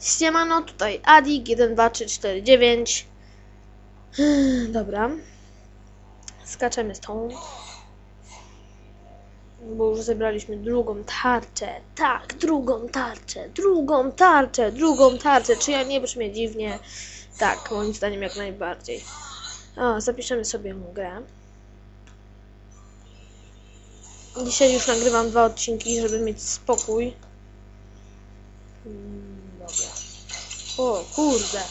Siemano, tutaj Adik 12349. Dobra. Skaczemy stąd. Bo już zebraliśmy drugą tarczę. Tak, drugą tarczę, drugą tarczę, drugą tarczę. Czy ja nie brzmię dziwnie? Tak, moim zdaniem jak najbardziej. O, zapiszemy sobie grę. Dzisiaj już nagrywam dwa odcinki, żeby mieć spokój. Mm, Dobra. O, kurde.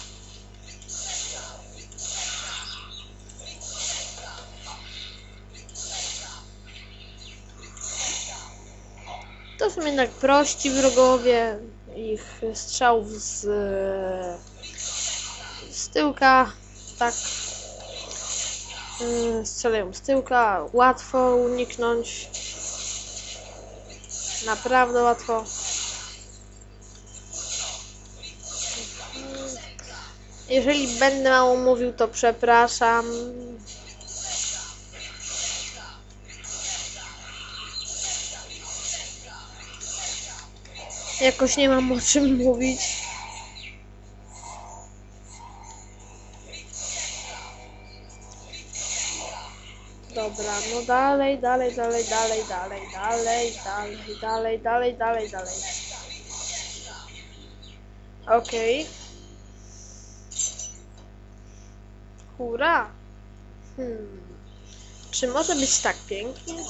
To są jednak prości wrogowie. Ich strzałów z, z tyłka, tak. Yy, Strzelają z tyłka, łatwo uniknąć. Naprawdę łatwo. Jeżeli będę mało mówił, to przepraszam. Jakoś nie mam o czym mówić. Dobra, no dalej, dalej, dalej, dalej, dalej, dalej, dalej, dalej, dalej, dalej, dalej. Okej. Hurra! Hmm. Czy może być tak pięknie?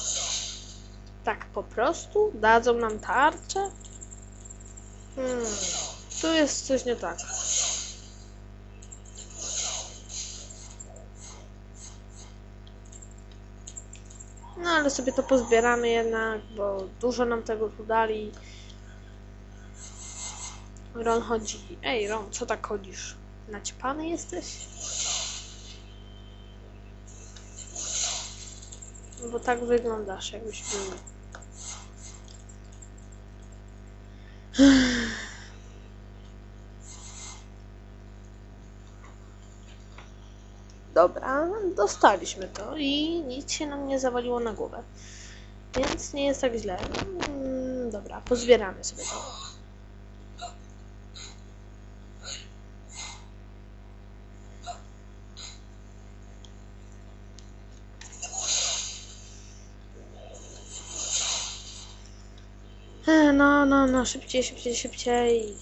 Tak po prostu? Dadzą nam tarczę? Hmm. Tu jest coś nie tak. No ale sobie to pozbieramy jednak, bo dużo nam tego tu dali. Ron chodzi. Ej, Ron, co tak chodzisz? Naćpany jesteś? Bo tak wyglądasz, jakbyś był. Dobra, dostaliśmy to i nic się nam nie zawaliło na głowę. Więc nie jest tak źle. Mm, Dobra, pozbieramy sobie to. No, no, no, szybciej, szybciej, szybciej.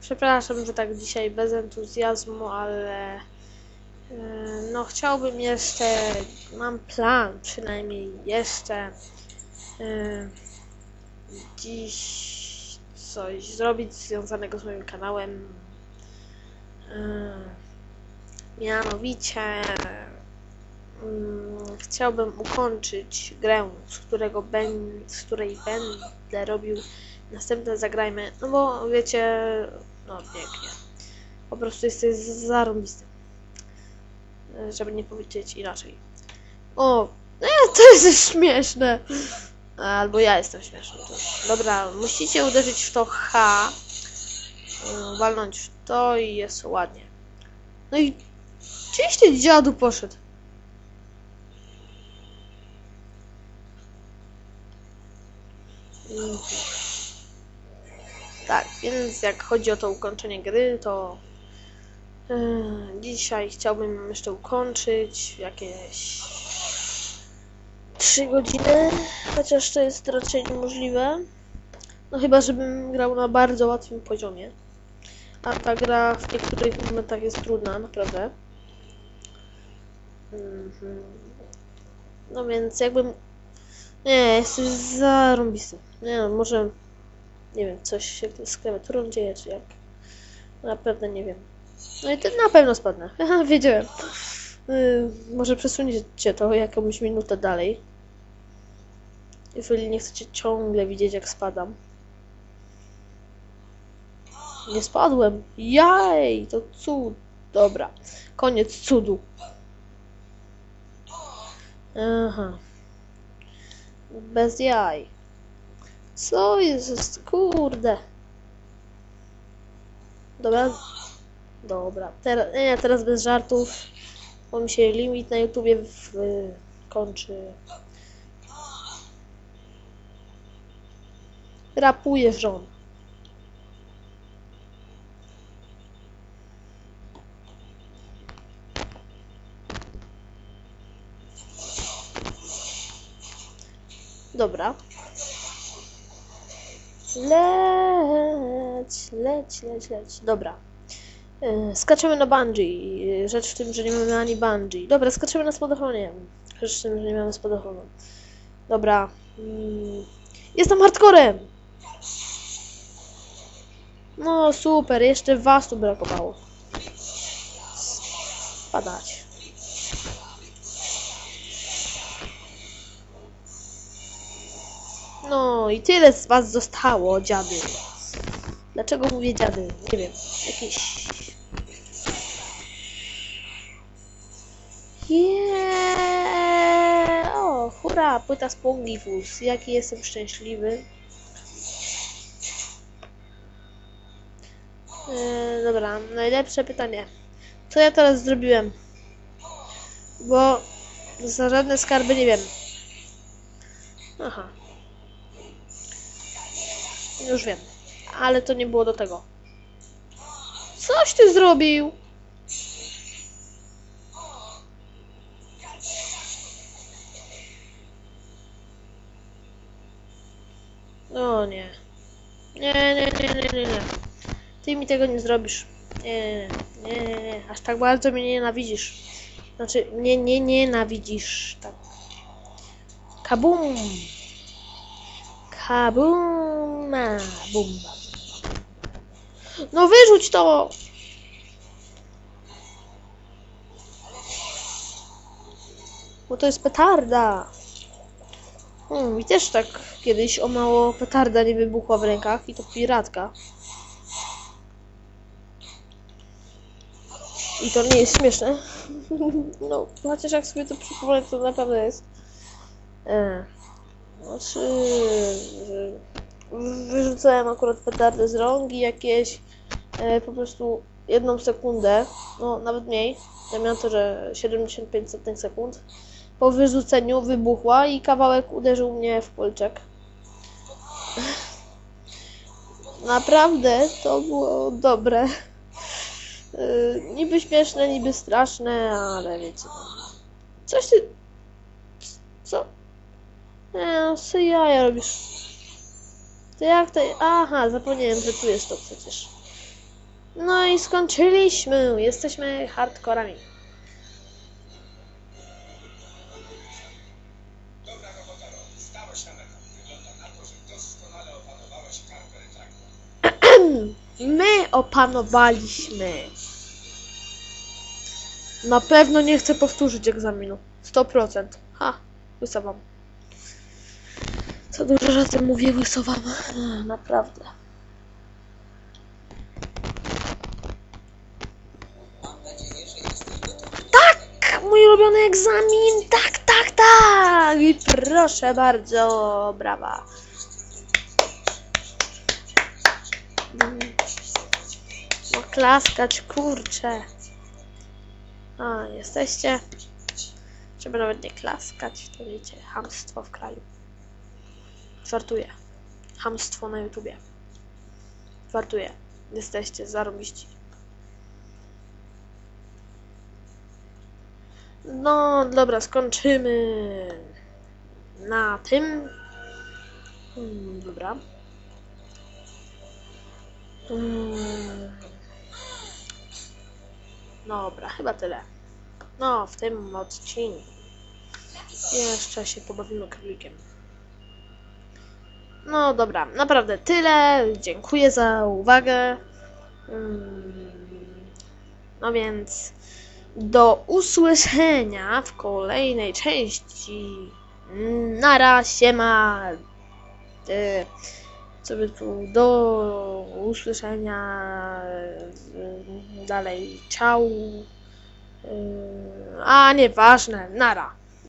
Przepraszam, że tak dzisiaj bez entuzjazmu, ale e, no chciałbym jeszcze, mam plan przynajmniej jeszcze e, dziś coś zrobić związanego z moim kanałem. E, Mianowicie mm, chciałbym ukończyć grę, z, którego ben, z której będę robił następne zagrajmy, no bo wiecie, no pięknie. Po prostu jesteś zarąbisty. E, Żeby nie powiedzieć inaczej. O, e, to jest śmieszne. Albo ja jestem śmieszny. Dobra, musicie uderzyć w to H, e, walnąć w to i jest ładnie. No i gdzieś dziadu poszedł? Tak, więc jak chodzi o to ukończenie gry, to e, dzisiaj chciałbym jeszcze ukończyć jakieś 3 godziny, chociaż to jest raczej niemożliwe. No chyba, żebym grał na bardzo łatwym poziomie. A ta gra w niektórych momentach jest trudna, naprawdę. Mhm. No więc jakbym... Nie, jesteś zarąbisty. Nie no, może... Nie wiem, coś się z klawiaturą dzieje, czy jak. Na pewno nie wiem. No i to na pewno spadnę. Haha, wiedziałem. Yy, może przesuniecie to jakąś minutę dalej. Jeżeli nie chcecie ciągle widzieć, jak spadam. Nie spadłem. Jaj, to cud. Dobra. Koniec cudu. Aha. Bez jaj. Co jest? Kurde. Dobra. Dobra. Teraz, nie, teraz bez żartów. Bo mi się limit na YouTubie kończy. Rapuje żon. Dobra. Leć, leć, leć, leć. Dobra. E, Skaczemy na bungee. E, Rzecz w tym, że nie mamy ani bungee. Dobra, skaczemy na spadochronie. Rzecz w tym, że nie mamy spadochronu. Dobra. Mm. Jestem hardcorem! No super, jeszcze was tu brakowało. Spadać. No i tyle z was zostało, dziady. Dlaczego mówię dziady? Nie wiem. Jakieś... Yeah! O, hurra, płyta z Pongifus. Jaki jestem szczęśliwy. E, dobra, najlepsze pytanie. Co ja teraz zrobiłem? Bo za żadne skarby nie wiem. Aha. Już wiem. Ale to nie było do tego. Coś ty zrobił! O nie. Nie, nie, nie, nie, nie, nie. Ty mi tego nie zrobisz. Nie, nie, nie, nie. Aż tak bardzo mnie nienawidzisz. Znaczy, mnie nie nienawidzisz. Tak. Kabum! Kabuma! Bumba. No wyrzuć to! Bo to jest petarda. Hmm, mi też tak kiedyś o mało petarda nie wybuchła w rękach i to piratka. I to nie jest śmieszne. No, chociaż jak sobie to przypomnę, to naprawdę jest. E, znaczy, wyrzucałem akurat petardę z rąk i jakieś e, po prostu jedną sekundę, no nawet mniej, ja miałem to, że 75 setnych sekund, po wyrzuceniu wybuchła i kawałek uderzył mnie w policzek. Naprawdę to było dobre. Yy, niby śmieszne, niby straszne, ale wiecie. Coś ty. Co? Nie, no, co jaja robisz? To jak to. Aha, zapomniałem, że tu jest to przecież. No i skończyliśmy. Jesteśmy hardkorami. Dobra robota, Rob. Stałeś na metę. Wygląda na to, że doskonale opanowałeś Traktor. My opanowaliśmy. Na pewno nie chcę powtórzyć egzaminu. 100%. Ha, wysowam. Co dużo razy mówię, wysowam. Ech, Naprawdę. Tak! Mój ulubiony egzamin! Tak, tak, tak! I proszę bardzo, brawa. No klaskać, kurczę. A, jesteście. Żeby nawet nie klaskać, to wiecie, hamstwo w kraju. Żartuję. Hamstwo na YouTubie. Żartuję. Jesteście zarobiści. No, dobra, skończymy na tym. Hmm, dobra. Mm. Dobra, chyba tyle. No, w tym odcinku. Jeszcze się pobawimy królikiem. No dobra, naprawdę tyle. Dziękuję za uwagę. Mm. No więc do usłyszenia w kolejnej części. Nara, siema. Y, co by tu do usłyszenia y, dalej ciał Y, a nieważne nara